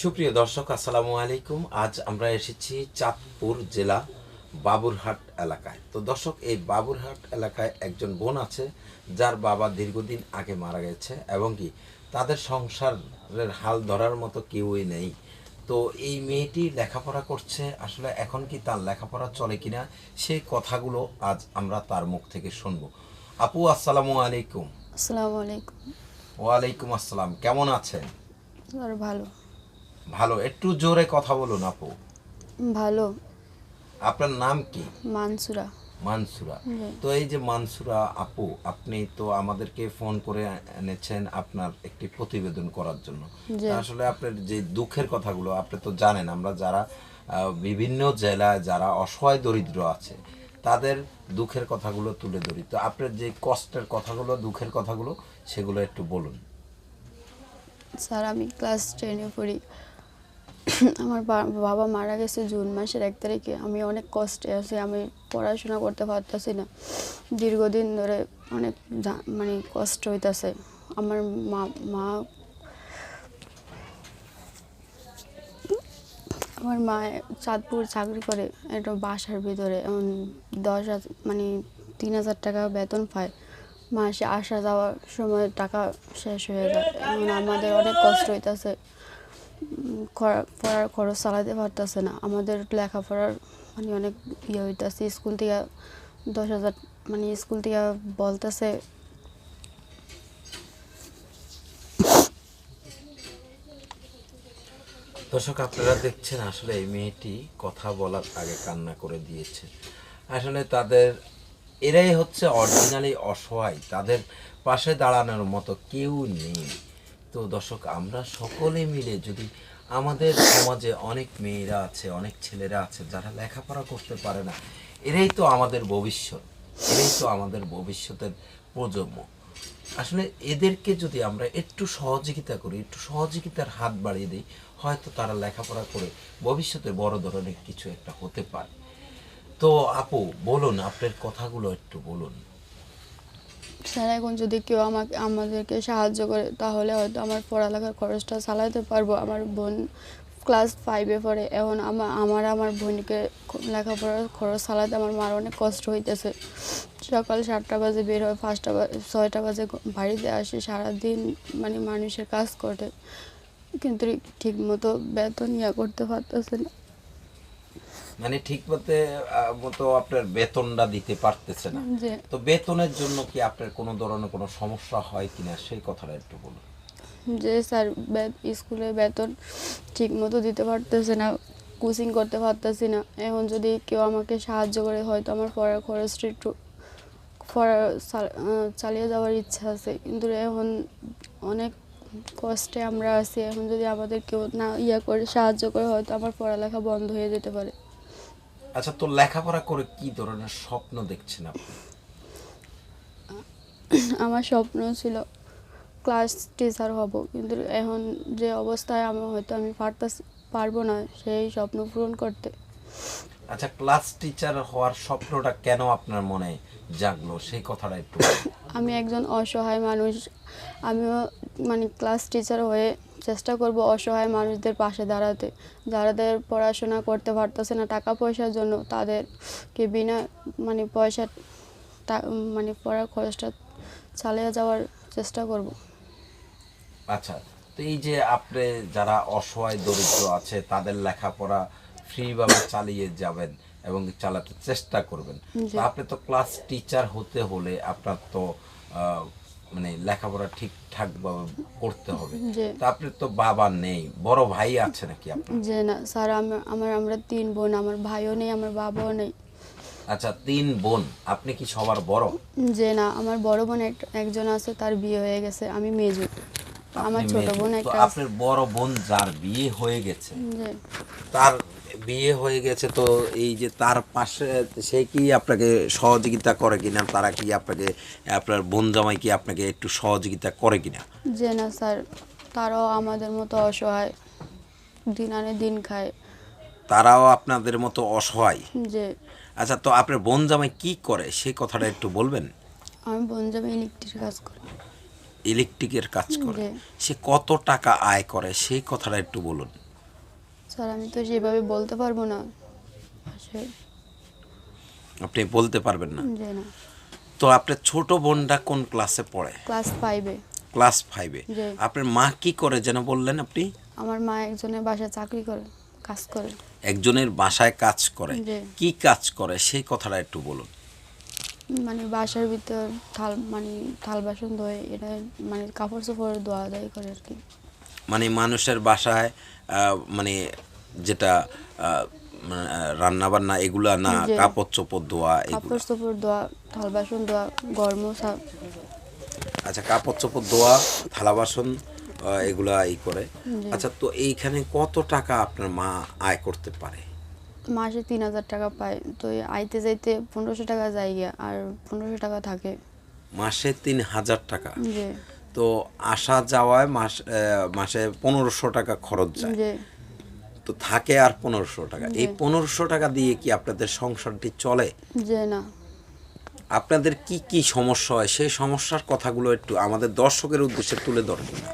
সুপ্রিয় দর্শক আসসালামু আলাইকুম। আজ আমরা এসেছি চাঁদপুর জেলা বাবুরহাট এলাকায়। তো দর্শক এই বাবুরহাট এলাকায় একজন বোন আছে যার বাবা দীর্ঘদিন আগে মারা গেছে এবং কি তাদের সংসারের হাল ধরার মতো কেউই নেই। তো এই মেয়েটি লেখাপড়া করছে আসলে এখন কি তার লেখাপড়া চলে কিনা সেই কথাগুলো আজ আমরা তার মুখ থেকে শুনব। আপু আসসালামু আলাইকুম। আসসালামু আলাইকুম। ওয়ালাইকুম আসসালাম। কেমন আছেন? ভালো। ভালো একটু জোরে কথা বলুন আপু। ভালো। আপনার নাম কি? মানসুরা। মানসুরা। তো এই যে মানসুরা আপু আপনি তো আমাদেরকে ফোন করে এনেছেন আপনার একটি প্রতিবেদন করার জন্য। আসলে আপনার যে দুঃখের কথাগুলো আপনি তো জানেন আমরা যারা বিভিন্ন জেলায় যারা অসহায় দরিদ্র আছে তাদের দুঃখের কথাগুলো তুলে ধরি। তো আপনার যে কষ্টের কথাগুলো দুঃখের কথাগুলো সেগুলো একটু বলুন। স্যার আমি ক্লাস টেনে পড়ি। আমার বাবা মারা গেছে জুন মাসের এক তারিখে। আমি অনেক কষ্টে আছি, আমি পড়াশোনা করতে পারতেছি না। দীর্ঘদিন ধরে অনেক মানে কষ্ট হইতাছে। আমার মা মা আমার মা চাঁদপুর চাকরি করে, একটা বাসার ভিতরে। এখন দশ মানে তিন হাজার টাকা বেতন পায়। মাসে আসা যাওয়ার সময় টাকা শেষ হয়ে যায়। এখন আমাদের অনেক কষ্ট হইতাছে। পড়ার খরচ চালাতে পারতেছে না। আমাদের লেখাপড়ার মানে অনেক ইয়ে হইতেছে। স্কুল থেকে দশ হাজার মানে স্কুল থেকে বলতেছে, দর্শক, আপনারা দেখছেন আসলে এই মেয়েটি কথা বলার আগে কান্না করে দিয়েছে। আসলে তাদের, এরাই হচ্ছে অরিজিনালি অসহায়। তাদের পাশে দাঁড়ানোর মতো কেউ নেই। তো দর্শক, আমরা সকলে মিলে যদি আমাদের সমাজে অনেক মেয়েরা আছে, অনেক ছেলেরা আছে, যারা লেখাপড়া করতে পারে না, এরাই তো আমাদের ভবিষ্যৎ, এরাই তো আমাদের ভবিষ্যতের প্রজন্ম। আসলে এদেরকে যদি আমরা একটু সহযোগিতা করি, একটু সহযোগিতার হাত বাড়িয়ে দিই, হয়তো তারা লেখাপড়া করে ভবিষ্যতে বড় ধরনের কিছু একটা হতে পারে। তো আপু, বলুন, আপনার কথাগুলো একটু বলুন। স্যার এখন যদি কেউ আমাকে, আমাদেরকে সাহায্য করে, তাহলে হয়তো আমার পড়ালেখার খরচটা চালাতে পারব। আমার বোন ক্লাস ফাইভে পড়ে। এখন আমার আমার আমার বোনকে লেখাপড়ার খরচ চালাতে আমার মার অনেক কষ্ট হইতেছে। সকাল সাতটা বাজে বের হয় পাঁচটা বাজে ছয়টা বাজে বাড়িতে আসে। সারাদিন মানে মানুষের কাজ করে। কিন্তু ঠিক মতো বেতন ইয়া করতে পারতেছে না। মানে ঠিক মতে মতো আপনার বেতনটা দিতে পারতেছে না। যে তো বেতনের জন্য কি আপনার কোনো ধরনের কোনো সমস্যা হয় কিনা? সেই কথাটা একটু বলুন। যে স্যার স্কুলে বেতন ঠিক মতো দিতে পারতেছে না কোচিং করতে পারতেছি না। এখন যদি কেউ আমাকে সাহায্য করে হয়তো আমার পড়ার খরচটা একটু পড়া চালিয়ে যাওয়ার ইচ্ছা আছে। কিন্তু এখন অনেক কষ্টে আমরা আছি। এখন যদি আমাদের কেউ না ইয়া করে সাহায্য করে হয়তো আমার পড়ালেখা বন্ধ হয়ে যেতে পারে। আচ্ছা তো লেখাপড়া করে কি ধরনের স্বপ্ন দেখছেন আপনি? আমার স্বপ্ন ছিল ক্লাস টিচার হব কিন্তু এখন যে অবস্থায় আমি হয়তো আমি পারতাস পারব না সেই স্বপ্ন পূরণ করতে। আচ্ছা ক্লাস টিচার হওয়ার স্বপ্নটা কেন আপনার মনে জাগলো? সেই কথাটা একটু আমি একজন অসহায় মানুষ। আমিও মানে ক্লাস টিচার হয়ে চেষ্টা করব অসহায় মানুষদের পাশে দাঁড়াতে। যারাদের পড়াশোনা করতে পারতেছে না টাকা পয়সার জন্য তাদেরকে বিনা মানে পয়সা মানে পড়ার খরচটা চালিয়ে যাওয়ার চেষ্টা করব। আচ্ছা তো এই যে আপনি যারা অসহায় দরিদ্র আছে তাদের লেখাপড়া ফ্রিভাবে চালিয়ে যাবেন এবং চালাতে চেষ্টা করবেন। আপনি তো ক্লাস টিচার হতে হলে আপনার তো মানে লেখাপড়া ঠিকঠাক করতে হবে। যে তা আপনার তো বাবা নেই বড় ভাই আছে নাকি আপনার? যে না স্যার আমার আমার আমরা তিন বোন আমার ভাইও নেই আমার বাবাও নেই। আচ্ছা তিন বোন আপনি কি সবার বড়? যে না আমার বড় বোন একজন আছে তার বিয়ে হয়ে গেছে আমি মেজু আমার ছোট। বোন একটা আপনার বড় বোন যার বিয়ে হয়ে গেছে তার বিয়ে হয়ে গেছে তো এই যে তার পাশে সে কি আপনাকে সহযোগিতা করে কিনা? তারা কি আপনাকে আপনার বোন জামাই কি আপনাকে একটু সহযোগিতা করে কিনা? যে না স্যার তারাও আমাদের মতো অসহায় দিন আনে দিন খায়। তারাও আপনাদের মতো অসহায়? যে আচ্ছা তো আপনার বোন জামাই কি করে? সেই কথাটা একটু বলবেন। আমি বোন জামাই ইলেকট্রিক কাজ করি। ইলেকট্রিকের কাজ করে। সে কত টাকা আয় করে সেই কথাটা একটু বলুন। স্যার আমি তো সেভাবে বলতে পারব না আপনি বলতে পারবেন না। তো আপনার ছোট বোনটা কোন ক্লাসে পড়ে? ক্লাস ফাইভে ক্লাস ফাইভে আপনার মা কি করে যেন বললেন আপনি? আমার মা একজনের বাসায় চাকরি করে কাজ করে। একজনের বাসায় কাজ করে। কি কাজ করে সেই কথাটা একটু বলুন। মানে বাসার ভিতর থাল মানে থাল বাসন ধোয় এটা মানে কাপড় চোপড় ধোয়া দায়ী করে আর কি। মানে মানুষের বাসায় মানে যেটা রান্না বান্না এগুলা না কাপড় চোপড় ধোয়া কাপড় চোপড় ধোয়া থাল বাসন ধোয়া গরম আচ্ছা কাপড় চোপড় ধোয়া থালা বাসন এগুলা ই করে। আচ্ছা তো এইখানে কত টাকা আপনার মা আয় করতে পারে? মাসে তিন হাজার টাকা পায়। তো আইতে যাইতে পনেরোশো টাকা যায় গিয়া আর পনেরোশো টাকা থাকে। মাসে তিন হাজার টাকা? তো আসা যাওয়ায় মাস মাসে পনেরোশো টাকা খরচ যায়। তো থাকে আর পনেরোশো টাকা। এই পনেরোশো টাকা দিয়ে কি আপনাদের সংসারটি চলে? যে না। আপনাদের কি কি সমস্যা হয়? সেই সমস্যার কথাগুলো একটু আমাদের দর্শকের উদ্দেশ্যে তুলে ধরবেন না।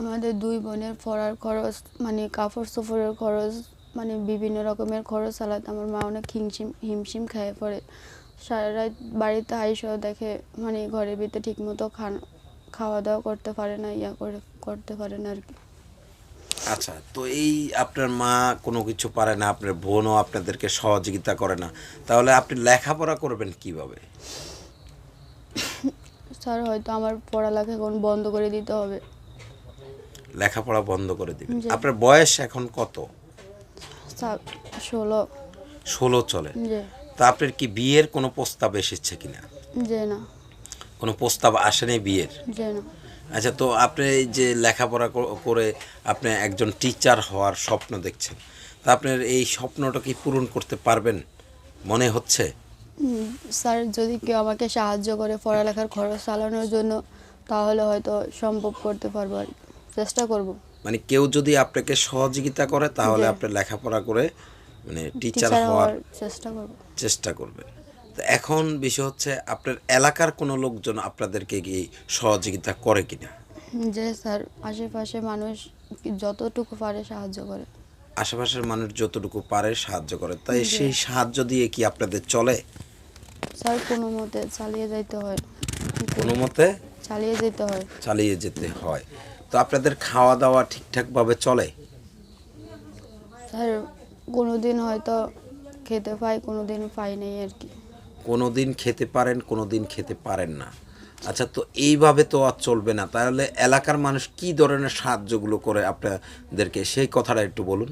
আমাদের দুই বোনের পড়ার খরচ মানে কাপড় চোপড়ের খরচ মানে বিভিন্ন রকমের খরচ চালাতে আমার মা অনেক হিমশিম হিমশিম খেয়ে পড়ে। সারা রাত বাড়িতে আইসেও দেখে মানে ঘরের ভিতরে ঠিকমতো খান খাওয়া দাওয়া করতে পারে না ইয়া করে করতে পারে না আর কি। আচ্ছা তো এই আপনার মা কোনো কিছু পারে না আপনার বোনও আপনাদেরকে সহযোগিতা করে না তাহলে আপনি লেখাপড়া করবেন কীভাবে? স্যার হয়তো আমার পড়ালেখা এখন বন্ধ করে দিতে হবে। লেখাপড়া বন্ধ করে দিবেন। আপনার বয়স এখন কত? ষোলো। ষোলো চলে। তা আপনার কি বিয়ের কোনো প্রস্তাব এসেছে কিনা? না। কোনো প্রস্তাব আসেনি বিয়ের? আচ্ছা তো আপনি যে লেখাপড়া করে আপনি একজন টিচার হওয়ার স্বপ্ন দেখছেন। তা আপনার এই স্বপ্নটা কি পূরণ করতে পারবেন মনে হচ্ছে? স্যার যদি কেউ আমাকে সাহায্য করে পড়ালেখার খরচ চালানোর জন্য তাহলে হয়তো সম্ভব করতে পারব আর কি। চেষ্টা করব। মানে কেউ যদি আপনাকে সহযোগিতা করে তাহলে আপনি লেখাপড়া করে মানে টিচার হওয়ার চেষ্টা করব। চেষ্টা করবেন। তো এখন বিষয় হচ্ছে আপনার এলাকার কোনো লোকজন আপনাদেরকে কি সহযোগিতা করে কিনা? যে স্যার আশেপাশে মানুষ যতটুকু পারে সাহায্য করে। আশেপাশের মানুষ যতটুকু পারে সাহায্য করে তাই সেই সাহায্য দিয়ে কি আপনাদের চলে? স্যার কোনো মতে চালিয়ে যাইতে হয়। কোনো মতে? চালিয়ে যেতে হয়। চালিয়ে যেতে হয়। তো আপনাদের খাওয়া দাওয়া ঠিকঠাকভাবে চলে? স্যার কোনো দিন হয়তো খেতে পাই কোনো দিন পাই নাই আর কি। কোনো দিন খেতে পারেন কোনো দিন খেতে পারেন না। আচ্ছা তো এইভাবে তো আর চলবে না। তাহলে এলাকার মানুষ কি ধরনের সাহায্যগুলো করে আপনাদেরকে? সেই কথাটা একটু বলুন।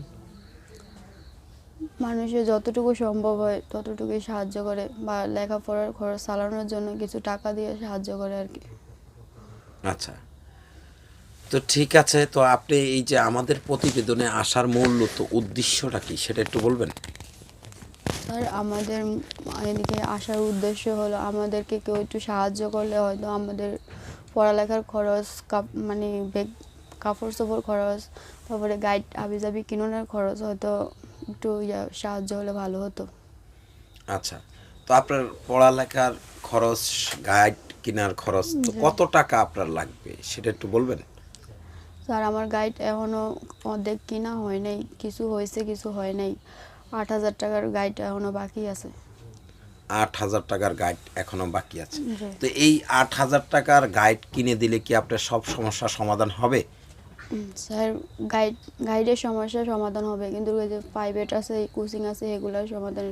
মানুষের যতটুকু সম্ভব হয় ততটুকুই সাহায্য করে বা লেখাপড়ার খরচ চালানোর জন্য কিছু টাকা দিয়ে সাহায্য করে আর কি। আচ্ছা। তো ঠিক আছে তো আপনি এই যে আমাদের প্রতিবেদনে আসার মূল তো উদ্দেশ্যটা কি সেটা একটু বলবেন? স্যার আমাদের এদিকে আসার উদ্দেশ্য হলো আমাদেরকে কেউ একটু সাহায্য করলে হয়তো আমাদের পড়ালেখার খরচ মানে বেগ কাপড় চোপড় খরচ তারপরে গাইড আবিজাবি কিনোনের খরচ হয়তো একটু ইয়া সাহায্য হলে ভালো হতো। আচ্ছা তো আপনার পড়ালেখার খরচ গাইড কেনার খরচ তো কত টাকা আপনার লাগবে সেটা একটু বলবেন? স্যার আমার গাইড এখনও অর্ধেক কিনা হয় নাই। কিছু হয়েছে কিছু হয় নাই। আট হাজার টাকার গাইড এখনও বাকি আছে। আট হাজার টাকার গাইড এখনও বাকি আছে। তো এই আট হাজার টাকার গাইড কিনে দিলে কি আপনার সব সমস্যার সমাধান হবে? স্যার গাইড গাইডের সমস্যার সমাধান হবে। কিন্তু ওই যে প্রাইভেট আছে কোচিং আছে এগুলোর সমাধান।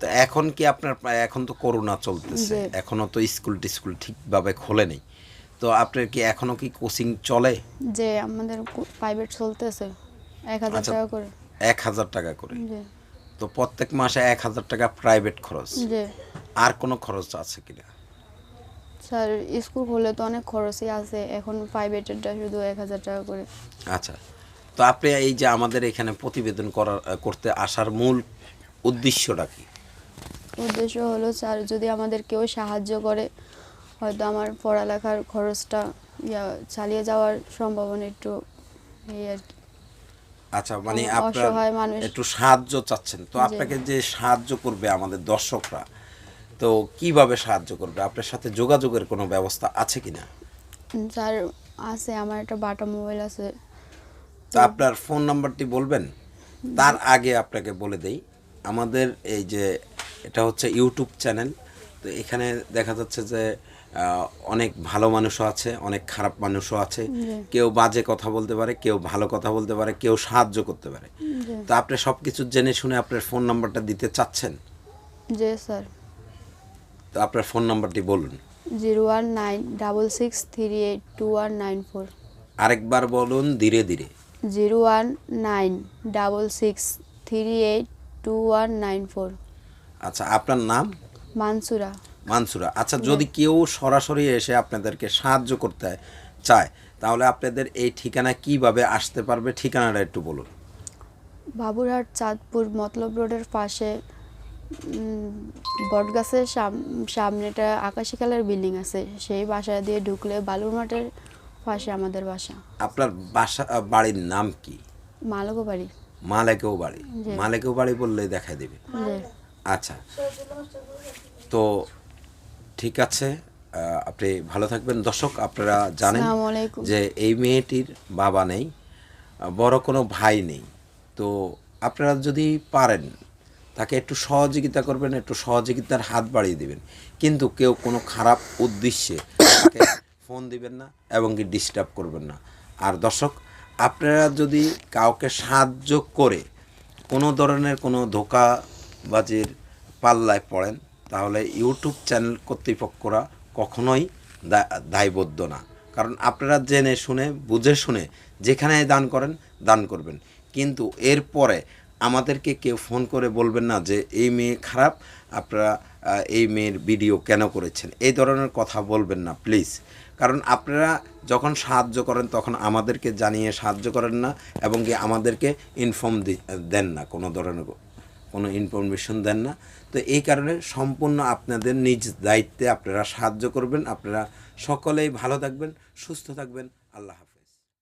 তো এখন কি আপনার এখন তো করোনা চলতেছে। জি। এখনও তো স্কুল টিস্কুল ঠিকভাবে খোলেনি তো আপনার কি এখনও কি কোচিং চলে? যে আমাদের প্রাইভেট চলতেছে। এক হাজার আচ্ছা। টাকা করে। এক হাজার টাকা করে। তো প্রত্যেক মাসে এক হাজার টাকা প্রাইভেট খরচ। আর কোনো খরচ আছে কিনা স্যার স্কুল খুললে তো অনেক খরচই আছে। এখন প্রাইভেটেরটা শুধু এক হাজার টাকা করে। আচ্ছা। তো আপনি এই যে আমাদের এখানে প্রতিবেদন করার করতে আসার মূল উদ্দেশ্যটা কি? উদ্দেশ্য হলো স্যার যদি আমাদের কেউ সাহায্য করে হয়তো আমার পড়ালেখার খরচটা ইয়া চালিয়ে যাওয়ার সম্ভাবনা একটু এই আর কি। আচ্ছা মানে আপনার। একটু সাহায্য চাচ্ছেন। তো আপনাকে যে সাহায্য করবে আমাদের দর্শকরা তো কীভাবে সাহায্য করবে? আপনার সাথে যোগাযোগের কোনো ব্যবস্থা আছে কিনা স্যার আছে আমার একটা বাটা মোবাইল আছে। তো আপনার ফোন নাম্বারটি বলবেন? তার আগে আপনাকে বলে দেই আমাদের এই যে এটা হচ্ছে ইউটিউব চ্যানেল। তো এখানে দেখা যাচ্ছে যে অনেক ভালো মানুষও আছে অনেক খারাপ মানুষও আছে। কেউ বাজে কথা বলতে পারে কেউ ভালো কথা বলতে পারে কেউ সাহায্য করতে পারে। তো আপনি সব কিছু জেনে শুনে আপনার ফোন নাম্বারটা দিতে চাচ্ছেন? জি স্যার। তো আপনার ফোন নাম্বারটি বলুন। Zero one nine double six three eight two one nine four. আরেকবার বলুন ধীরে ধীরে। Zero one nine double six three eight two one nine four. আচ্ছা আপনার নাম? মানসুরা। মানসুরা। আচ্ছা যদি কেউ সরাসরি এসে আপনাদেরকে সাহায্য করতে চায় তাহলে আপনাদের এই ঠিকানা কীভাবে আসতে পারবে? ঠিকানাটা একটু বলুন। বাবুরহাট চাঁদপুর মতলব রোডের পাশে বটগাছের সাম- সামনেটা আকাশি কালার বিল্ডিং আছে। সেই বাসা দিয়ে ঢুকলে বালুর মাঠের পাশে আমাদের বাসা। আপনার বাসা বাড়ির নাম কি? মালগো বাড়ি। মালেকেও বাড়ি। মালেকেও বাড়ি বললে দেখা দেবে। আচ্ছা। তো ঠিক আছে। আপনি ভালো থাকবেন। দর্শক আপনারা জানেন যে এই মেয়েটির বাবা নেই বড় কোনো ভাই নেই। তো আপনারা যদি পারেন তাকে একটু সহযোগিতা করবেন একটু সহযোগিতার হাত বাড়িয়ে দিবেন। কিন্তু কেউ কোনো খারাপ উদ্দেশ্যে তাকে ফোন দিবেন না এবং কি ডিস্টার্ব করবেন না। আর দর্শক আপনারা যদি কাউকে সাহায্য করে কোনো ধরনের কোনো ধোকাবাজির পাল্লায় পড়েন তাহলে ইউটিউব চ্যানেল কর্তৃপক্ষরা কখনোই দায়বদ্ধ না। কারণ আপনারা জেনে শুনে, বুঝে শুনে যেখানে দান করেন, দান করবেন। কিন্তু এরপরে আমাদেরকে কেউ ফোন করে বলবেন না যে, এই মেয়ে খারাপ, আপনারা এই মেয়ের ভিডিও কেন করেছেন? এই ধরনের কথা বলবেন না, প্লিজ। কারণ আপনারা যখন সাহায্য করেন, তখন আমাদেরকে জানিয়ে সাহায্য করেন না এবং কি আমাদেরকে ইনফর্ম দেন না, কোনো ধরনের কোনো ইনফরমেশন দেন না। তো এই কারণে সম্পূর্ণ আপনাদের নিজ দায়িত্বে আপনারা সাহায্য করবেন। আপনারা সকলেই ভালো থাকবেন, সুস্থ থাকবেন। আল্লাহ হাফিজ।